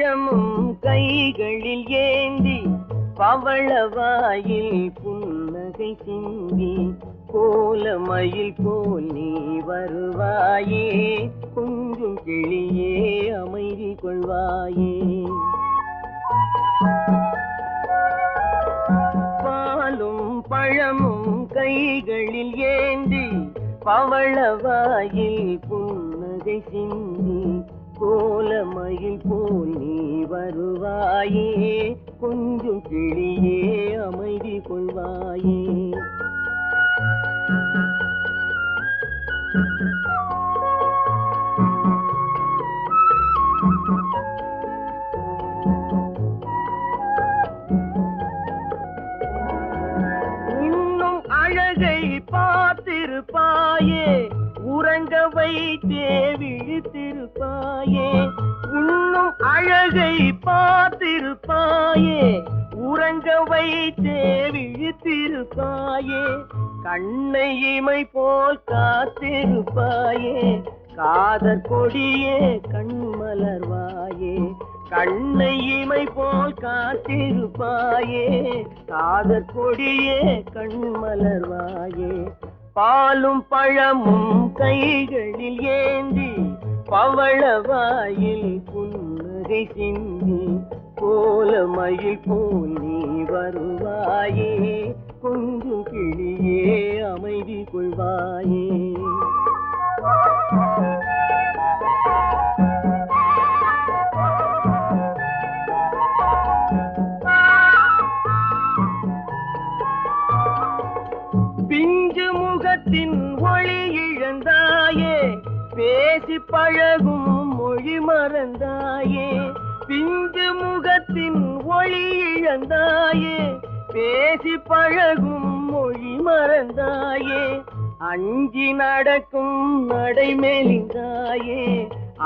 பழமும் கைகளில் ஏந்தி பவளவாயில் புன்னகை சிந்தி கோலமயில் போல் நீ வருவாயே கொஞ்சம் கிளியே அமைதி கொள்வாயே. பாலும் பழமும் கைகளில் ஏந்தி பவளவாயில் புன்னகை சிந்தி கோலமயில் போல் நீ வருவாயே கொஞ்சம் கிளியே அமைதி கொள்வாயே. இன்னும் அழகை பார்த்திருப்பாயே உறங்க வைத்தே விழித்திருப்ப அழகை பார்த்திருப்பாயே உறங்க வைத்தே விழித்திருப்பாயே கண்ணை இமை போல் காத்திருப்பாயே காதற் கொடியே கண்மலர்வாயே கண்ணை இமை போல் காத்திருப்பாயே காதற் கொடியே கண்மலர்வாயே பாலும் பழமும் கைகளில் ஏந்தி பவளவாயில் புன்னகை சிந்தி கோலமயில் போல் நீ வருவாயே கொஞ்சம் கிளியே அமைதி கொள்வாயே. பிஞ்சு முகத்தின் ஒளி இழந்தாயே பேசி பழகும் மொழி மறந்தாயே பிஞ்சு முகத்தின் ஒளி இழந்தாயே பேசி பழகும் மொழி மறந்தாயே அஞ்சி நடக்கும் நடை மெலிந்தாயே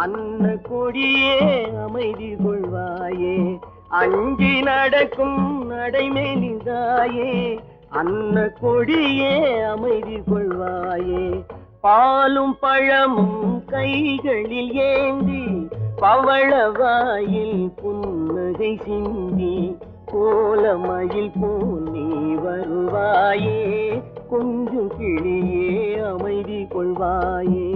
அன்ன கொடியே அமைதி கொள்வாயே அஞ்சி நடக்கும் நடை மெலிந்தாயே அன்ன கொடியே அமைதி கொள்வாயே. பாலும் பழமும் கைகளில் ஏந்தி பவளவாயில் புன்னகை சிந்தி கோலமயில் போல் நீ வருவாயே கொஞ்சம் கிளியே அமைதி கொள்வாயே.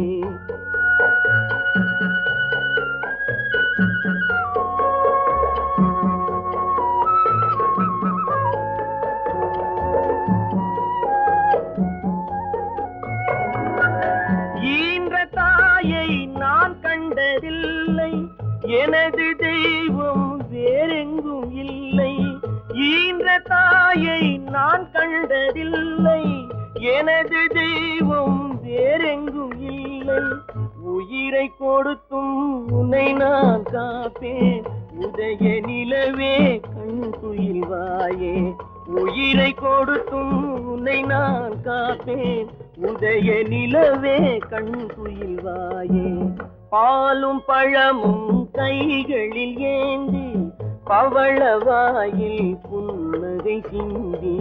எனது தெய்வம் வேறெங்கும் இல்லை. ஈன்ற தாயை நான் கண்டதில்லை. எனது தெய்வம் வேறெங்கும் இல்லை. உயிரை கொடுத்தும் உன்னை நான் காப்பேன். உதய நிலவே கண் துயில்வாயே உயிரை கொடுத்தும் உன்னை நான் காப்பேன். உதய நிலவே கண் துயில்வாயே பாலும் பழமும் கைகளில் ஏந்தி பவளவாயில் புன்னகை சிந்தி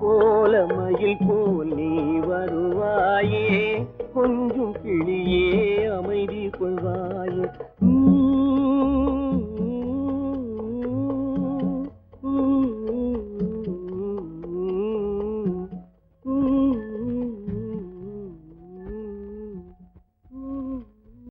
கோலமயில் போல் நீ வருவாயே. கொஞ்சம் கிளியே